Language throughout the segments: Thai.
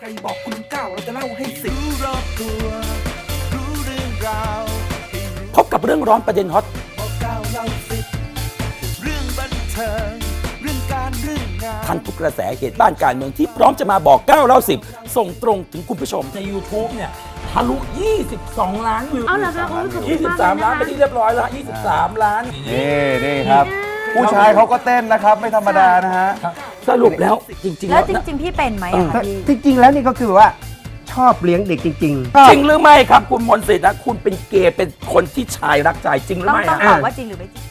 ใครบอกคุณเก้าเราจะเล่าให้สิบรู้รอบตัวรู้เรื่องราวให้รู้พบกับเรื่องร้อนประเด็นฮอตบอกเก้าเล่าสิบเรื่องบันเทิงเรื่องการเรื่องงานทันทุกกระแสเหตุบ้านการเมืองที่พร้อมจะมาบอก9เล่า10 ส่งตรงถึงคุณผู้ชมใน YouTube เนี่ยทะลุ 22 ล้านวิวเอาเหรอคะโอ้ยขอบคุณมากเลย23 ล้านนะคะไปที่เรียบร้อยแล้วฮะ23 ล้าน นี่นี่ครับ ผู้ชายเขาก็เต้นนะครับ ไม่ธรรมดานะฮะ ครับ สรุปแล้วจริงๆแล้แล้ววจนะ ริง ๆ พี่เป็นไหมอะคะพี่ จริง ๆ แล้วนี่ก็คือว่าชอบเลี้ยงเด็กจริงๆชอบจริงหรือไม่ครับคุณมนต์สิทธิ์นะคุณเป็นเกย์เป็นคนที่ชายรักใจจริงหรือต้องไม่ต้องฮะตอบว่าจริงหรือไม่จริง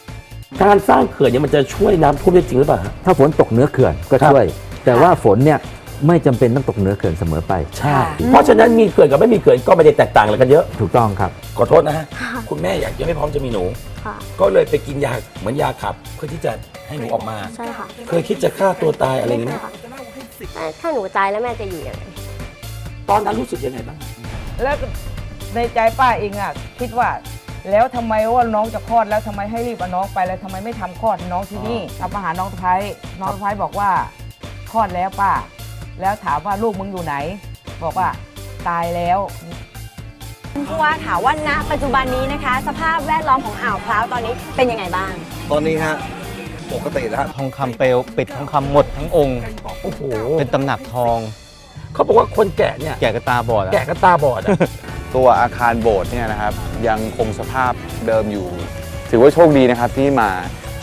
การสร้างเขื่อนเนี่ยมันจะช่วยน้ำท่วมได้จริงหรือเปล่าฮะ ถ้าฝนตกเหนือเขื่อนก็ช่วย แต่ว่าฝนเนี่ยไม่จำเป็นต้องตกเหนือเขื่อนเสมอไป ใช่ เพราะฉะนั้นมีเขื่อนกับไม่มีเขื่อนก็ไม่ได้แตกต่างอะไรกันเยอะ ถูกต้องครับ ขอโทษนะฮะ คุณแม่อยากยังไม่พร้อมจะมีหนู ค่ะ ก็เลยไปกินยาเหมือนยาขับเพื่อที่จะ ให้หนูออกมา ใช่ค่ะเคยคิดจะฆ่าตัวตายอะไรอย่างนี้ไหมค่ะแต่ถ้าหนูตายแล้วแม่จะอยู่ยังไงตอนนั้นรู้สึกยังไงบ้างแล้วในใจป้าเองอะคิดว่าแล้วทำไมว่าน้องจะคลอดแล้วทำไมให้รีบเอาน้องไปแล้วทำไมไม่ทำคลอดให้น้องที่นี่ทำมาหาน้องสะพ้ายน้องสะพ้ายบอกว่าคลอดแล้วป้า แล้วถามว่าลูกมึงอยู่ไหน บอกว่าตายแล้วคุณผู้ว่าค่ะว่าณปัจจุบันนี้นะคะ สภาพแวดล้อมของอ่าวพร้าวตอนนี้เป็นยังไงบ้าง ตอนนี้ฮะ ปกติแล้วทองคำเปลวปิดทองคำหมดทั้งองค์ โอ้โหเป็นตำหนักทองเขาบอกว่าคนแก่เนี่ย แก่กระตาบอดอะแก่ก็ตาบอดอะ ตัวอาคารโบสถ์เนี่ยนะครับยังคงสภาพเดิมอยู่ ถือว่าโชคดีนะครับที่มา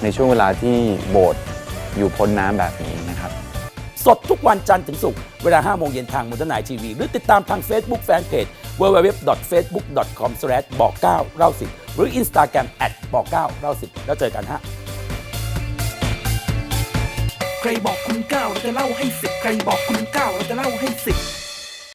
ในช่วงเวลาที่โบสถ์อยู่พ้นน้ำแบบนี้นะครับ สดทุกวันจันทร์ถึงศุกร์เวลา5โมงเย็นทางมูลนายทีวีหรือติดตามทาง Facebook Fanpage www.facebook.com บอก9เล่าสิบหรือ Instagram บอก9เล่าสิบแล้วเจอกันฮะ ใครบอกคุณเก้าเราจะเล่าให้สิบใครบอกคุณเก้าเราจะเล่าให้สิบ